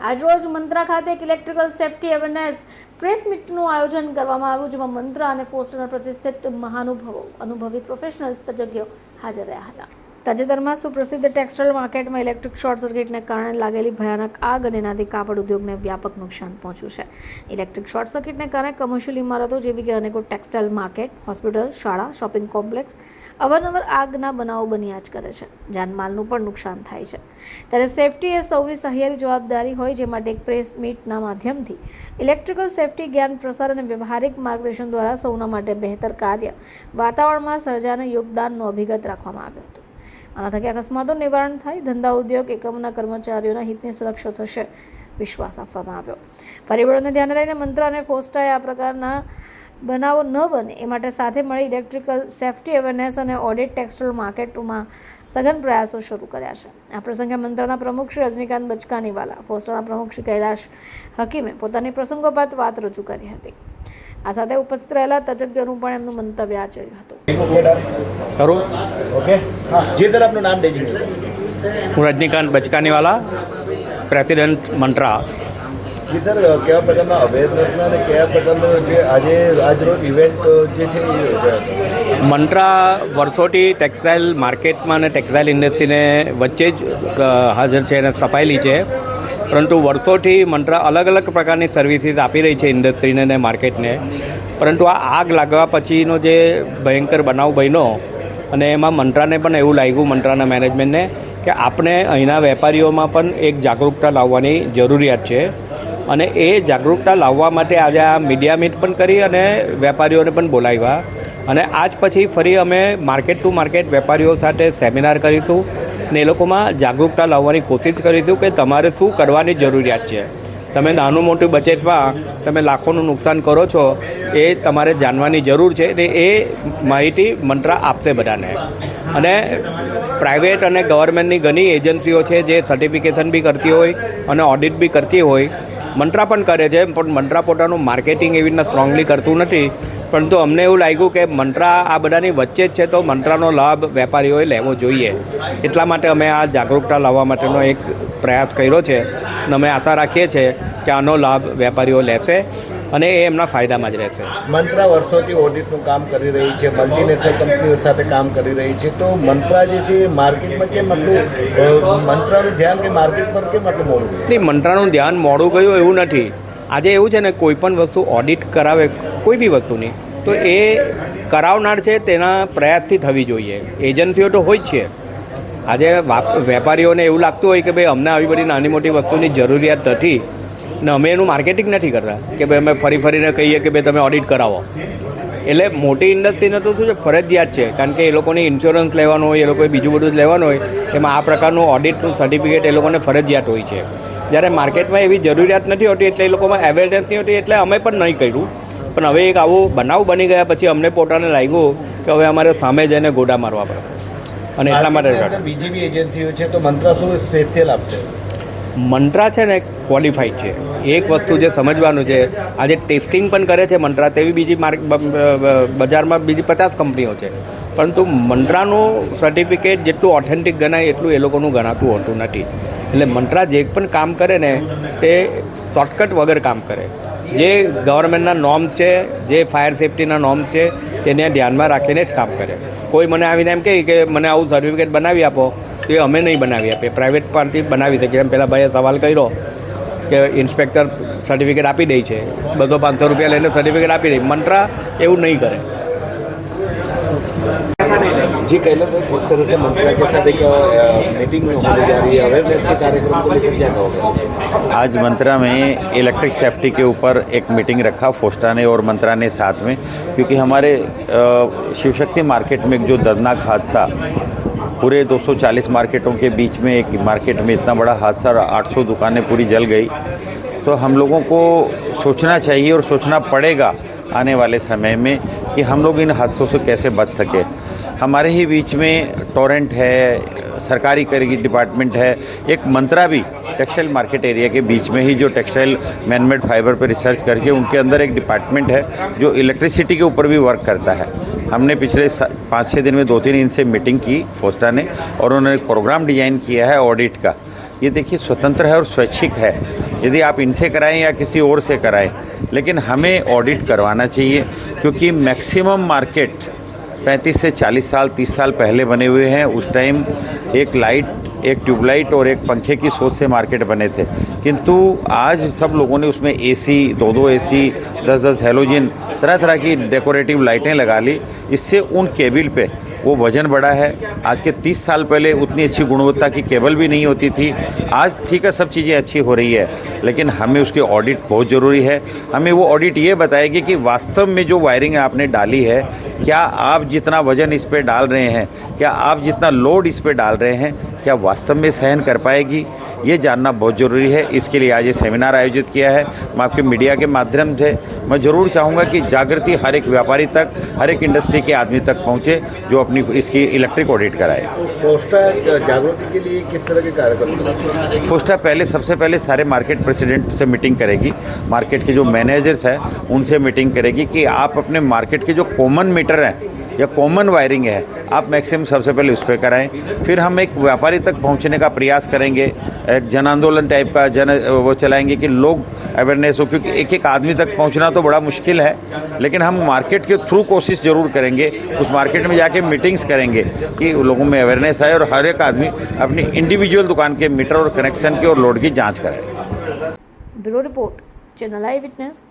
આજરોજ મંત્રા ખાતે એક ઇલેક્ટ્રિકલ સેફ્ટી અવેરનેસ પ્રેસ મીટનું આયોજન કરવામાં આવ્યું, જેમાં મંત્રા અને ફોસ્ટરના પ્રતિષ્ઠિત મહાનુભવો, અનુભવી પ્રોફેશનલ્સ તજજ્ઞો હાજર રહ્યા હતા. તાજેતરમાં સુપ્રસિદ્ધ ટેક્સટાઇલ માર્કેટમાં ઇલેક્ટ્રિક શોર્ટ સર્કિટને કારણે લાગેલી ભયાનક આગ અને એનાથી કાપડ ઉદ્યોગને વ્યાપક નુકસાન પહોંચ્યું છે. ઇલેક્ટ્રિક શોર્ટ સર્કિટને કારણે કમર્શિયલ ઇમારતો જેવી કે અનેકો ટેક્સટાઇલ માર્કેટ, હોસ્પિટલ, શાળા, શોપિંગ કોમ્પ્લેક્સ અવારનવાર આગના બનાવો બન્યા જ કરે છે. જાનમાલનું પણ નુકસાન થાય છે. ત્યારે સેફટી એ સૌની સહિયારી જવાબદારી હોય જે માટે એક પ્રેસ મીટના માધ્યમથી ઇલેક્ટ્રિકલ સેફટી જ્ઞાન પ્રસાર અને વ્યવહારિક માર્ગદર્શન દ્વારા સૌના માટે બહેતર કાર્ય વાતાવરણમાં સર્જાને યોગદાનનો અભિગત રાખવામાં આવ્યો હતો. આના થકી અકસ્માતો નિવારણ થાય, ધંધા ઉદ્યોગ એકમના કર્મચારીઓના હિતની સુરક્ષા થશે, વિશ્વાસ આપવામાં આવ્યો. પરિબળોને ધ્યાને લઈને મંત્ર અને ફોસ્ટાએ આ પ્રકારના બનાવો ન બને, એ માટે સાથે મળી ઇલેક્ટ્રિકલ સેફ્ટી અવેરનેસ અને ઓડિટ ટેક્સટાઇલ માર્કેટમાં સઘન પ્રયાસો શરૂ કર્યા છે. આ પ્રસંગે મંત્રાના પ્રમુખ શ્રી રજનીકાંત બચકાનીવાલા ફોસ્ટાના પ્રમુખ શ્રી કૈલાશ હકીમે પોતાની પ્રસંગોપાત વાત રજૂ કરી હતી. આ સાથે ઉપસ્થિત રહેલા તજજ્ઞોનું પણ એમનું મંતવ્ય આચર્યું હતું. ખરું ઓકે. હા. જે તરફનું આપનું નામ ડેઝિગ્નેટ હું રજનીકાંત બચકાનીવાલા પ્રેસિડેન્ટ મંત્રા. જી સર કેવા પ્રકારના અવેરનેસના અને કયા પ્રકારનો જે આજે આજરોજ ઇવેન્ટ જે છે એ યોજાયો મંત્રા વર્ષોથી ટેક્સટાઇલ માર્કેટમાં અને ટેક્સટાઇલ ઇન્ડસ્ટ્રીને વચ્ચે જ હાજર છે અને સ્થપાયેલી છે. પરંતુ વર્ષોથી મંત્રા અલગ અલગ પ્રકારની સર્વિસીસ આપી રહી છે ઇન્ડસ્ટ્રીને અને માર્કેટને પરંતુ આ આગ લાગવા પછીનો જે ભયંકર બનાવ બન્યો અને એમાં મંત્રાને પણ એવું લાગ્યું, મંત્રાના મેનેજમેન્ટને કે આપણે અહીંના વેપારીઓમાં પણ એક જાગૃતતા લાવવાની જરૂરિયાત છે. અને એ જાગૃતતા લાવવા માટે આજે આ મીડિયા મીટ પણ કરી અને વેપારીઓને પણ બોલાવ્યા. અને આજ પછી ફરી અમે માર્કેટ ટુ માર્કેટ વેપારીઓ સાથે સેમિનાર કરીશું. ને એ લોકોમાં જાગૃતતા લાવવાની કોશિશ કરીશું કે તમારે શું કરવાની જરૂરિયાત છે. તમે નાનું મોટું બચતમાં તમે લાખોનું નુકસાન કરો છો, એ તમારે જાણવાની જરૂર છે ને એ માહિતી મંત્રા આપશે બધાને. અને પ્રાઇવેટ અને ગવર્મેન્ટની ઘણી એજન્સીઓ છે જે સર્ટિફિકેશન બી કરતી હોય અને ઓડિટ બી કરતી હોય. મંત્રા પણ કરે છે, પણ મંત્રા પોતાનું માર્કેટિંગ એવી રીતના સ્ટ્રોંગલી કરતું નથી. પરંતુ અમને એવું લાગ્યું કે મંત્રા આ બધાની વચ્ચે જ છે તો મંત્રાનો લાભ વેપારીઓએ લેવો જોઈએ. એટલા માટે અમે આ જાગરૂકતા લાવવા માટેનો એક પ્રયાસ કર્યો છે અને અમે આશા રાખીએ છીએ કે આનો લાભ વેપારીઓ લેશે અને એ એમના ફાયદામાં જ રહેશે. મંત્રા વર્ષોથી ઓડિટનું કામ કરી રહી છે મલ્ટીનેશનલ કંપનીઓ સાથે કામ કરી રહી છે. તો મંત્રા જે છે એ માર્કેટમાં કેમ આટલું મંત્રાનું ધ્યાન કે માર્કેટ પર કેમ આટલું મોડું? નહીં મંત્રાનું ધ્યાન મોડું ગયું એવું નથી. આજે એવું છે ને, કોઈ પણ વસ્તુ ઓડિટ કરાવે, કોઈ બી વસ્તુની, તો એ કરાવનાર છે તેના પ્રયાસથી થવી જોઈએ. એજન્સીઓ તો હોય જ છે. આજે વેપારીઓને એવું લાગતું હોય કે ભાઈ, અમને આવી બધી નાની મોટી વસ્તુની જરૂરિયાત નથી ને અમે એનું માર્કેટિંગ નથી કરતા કે ભાઈ, અમે ફરી ફરીને કહીએ કે ભાઈ, તમે ઓડિટ કરાવો. એટલે મોટી ઇન્ડસ્ટ્રીને તો શું છે, ફરજિયાત છે. કારણ કે એ લોકોને ઇન્સ્યોરન્સ લેવાનું હોય, એ લોકોએ બીજું બધું જ લેવાનું હોય, એમાં આ પ્રકારનું ઓડિટનું સર્ટિફિકેટ એ લોકોને ફરજિયાત હોય છે. જ્યારે માર્કેટમાં એવી જરૂરિયાત નથી હોતી એટલે એ લોકોમાં અવેરનેસ નહીં હોતી એટલે અમે પણ નહીં કર્યું. પણ હવે એક આવું બનાવ બની ગયા પછી અમને પોતાને લાગ્યું કે હવે અમારે સામે જઈને ગોડા મારવા પડશે. અને એટલા માટે બીજી બી એજન્સીઓ છે તો મંત્રા શું સ્પેશિયલ આપશે? મંત્રા છે ને ક્વોલિફાઈડ છે. એક વસ્તુ જે સમજવાનું છે આજે ટેસ્ટિંગ પણ કરે છે મંત્રા તેવી બીજી માર્ક બજારમાં બીજી પચાસ કંપનીઓ છે. પરંતુ મંત્રાનું સર્ટિફિકેટ જેટલું ઓથેન્ટિક ગણાય એટલું એ લોકોનું ગણાતું હોતું નથી. એટલે મંત્રા જે પણ કામ કરે ને, તે શોર્ટકટ વગર કામ કરે. જે ગવર્મેન્ટના નોર્મ્સ છે, જે ફાયર સેફ્ટીના નોર્મ્સ છે, તેને ધ્યાનમાં રાખીને જ કામ કરે. કોઈ મને આવીને એમ કહે કે મને આવું સર્ટિફિકેટ બનાવી આપો, તો એ અમે નહીં બનાવી આપીએ. પ્રાઇવેટ પાર્ટી બનાવી શકીએ. એમ પહેલાં ભાઈએ સવાલ કર્યો કે ઇન્સ્પેક્ટર સર્ટિફિકેટ આપી દે છે. બસો પાંચસો રૂપિયા લઈને સર્ટિફિકેટ આપી દે. મંત્રા એવું નહીં કરે. जी कैलाश भाई जिस तरह से मंत्रा के साथ एक मीटिंग होने जा रही है अवेयरनेस के कार्यक्रम को लेकर क्या कहोगे? आज मंत्रा में इलेक्ट्रिक सेफ्टी के ऊपर एक मीटिंग रखा फोस्टा ने और मंत्रा ने साथ में क्योंकि हमारे अ, शिव शक्ति मार्केट में जो दर्दनाक हादसा पूरे 240 मार्केटों के बीच में एक मार्केट में इतना बड़ा हादसा और 800 दुकानें पूरी जल गई तो हम लोगों को सोचना चाहिए और सोचना पड़ेगा आने वाले समय में कि हम लोग इन हादसों से कैसे बच सके। हमारे ही बीच में टोरेंट है, सरकारी करेगी डिपार्टमेंट है, एक मंत्रा भी टेक्सटाइल मार्केट एरिया के बीच में ही जो टेक्सटाइल मैनमेड फाइबर पर रिसर्च करके उनके अंदर एक डिपार्टमेंट है जो इलेक्ट्रिसिटी के ऊपर भी वर्क करता है। हमने पिछले पाँच छः दिन में दो तीन इनसे मीटिंग की फोस्टा ने और उन्होंने प्रोग्राम डिज़ाइन किया है ऑडिट का। ये देखिए स्वतंत्र है और स्वैच्छिक है। यदि आप इनसे कराएँ या किसी और से कराएँ लेकिन हमें ऑडिट करवाना चाहिए, क्योंकि मैक्सिमम मार्केट 35 से 40 साल 30 साल पहले बने हुए हैं। उस टाइम एक लाइट एक ट्यूबलाइट और एक पंखे की सोच से मार्केट बने थे। किंतु आज सब लोगों ने उसमें एसी दो दो एसी दस दस हेलोजिन तरह तरह की डेकोरेटिव लाइटें लगा ली। इससे उन केबिल पे वो वज़न बढ़ा है। आज के 30 साल पहले उतनी अच्छी गुणवत्ता की केबल भी नहीं होती थी। आज ठीक है, सब चीज़ें अच्छी हो रही है, लेकिन हमें उसके ऑडिट बहुत ज़रूरी है। हमें वो ऑडिट ये बताएगी कि वास्तव में जो वायरिंग आपने डाली है, क्या आप जितना वज़न इस पर डाल रहे हैं, क्या आप जितना लोड इस पर डाल रहे हैं क्या वास्तव में सहन कर पाएगी? ये जानना बहुत ज़रूरी है। इसके लिए आज ये सेमिनार आयोजित किया है। मैं आपके मीडिया के माध्यम से मैं ज़रूर चाहूँगा कि जागृति हर एक व्यापारी तक हर एक इंडस्ट्री के आदमी तक पहुँचे जो अपनी इसकी इलेक्ट्रिक ऑडिट कराए। पोस्टा जागृति के लिए किस तरह के कार्यक्रम पोस्टा पहले सबसे पहले सारे मार्केट प्रेसिडेंट से मीटिंग करेगी। मार्केट के जो मैनेजर्स हैं उनसे मीटिंग करेगी कि आप अपने मार्केट के जो कॉमन मीटर हैं या कॉमन वायरिंग है, आप मैक्सिमम सबसे पहले उस पर कराएँ। फिर हम एक व्यापारी तक पहुँचने का प्रयास करेंगे। एक जन आंदोलन टाइप का, जन, वो चलाएँगे कि लोग अवेयरनेस हो, क्योंकि एक एक आदमी तक पहुँचना तो बड़ा मुश्किल है। लेकिन हम मार्केट के थ्रू कोशिश ज़रूर करेंगे। उस मार्केट में जाके मीटिंग्स करेंगे कि लोगों में अवेयरनेस आए और हर एक आदमी अपनी इंडिविजुअल दुकान के मीटर और कनेक्शन की और लोड की जाँच करें। Bureau report, channel eye witness.